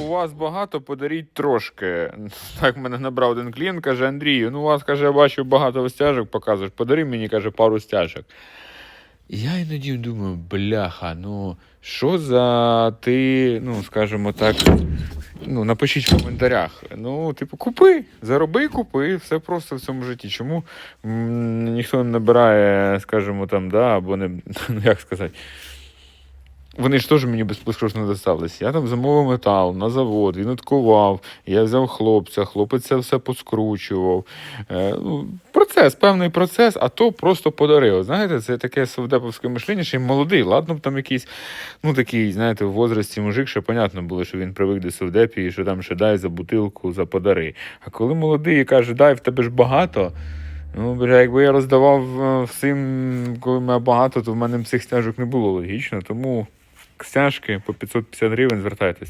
у вас багато, подаріть трошки. Так мене набрав один клієнт, каже, Андрію, ну у вас, каже, я бачу багато стяжок, показуєш, подари мені, каже, пару стяжок. Я іноді думаю, бляха, ну що за ти, ну, скажімо так, ну, напишіть в коментарях. Ну, типу, купи, зароби, купи, все просто в цьому житті. Чому ніхто не набирає, скажімо, там, да, або не, ну як сказати. Вони ж теж мені безпосередньо достались. Я там замовив метал на завод, він откував, я взяв хлопця, хлопець це все поскручував. Е, ну, процес, певний процес, а то просто подарив. Знаєте, це таке совдеповське мишлення, ще й молодий. Ладно, там якийсь, ну такий, знаєте, в возрасті мужик, ще понятно було, що він привик до совдепі, і що там ще дай за бутилку, за подари. А коли молодий і каже, дай в тебе ж багато. Ну, бля, якби я роздавав е, всім, коли мене багато, то в мене цих стяжок не було логічно. Тому стяжки по 550 гривень звертайтесь.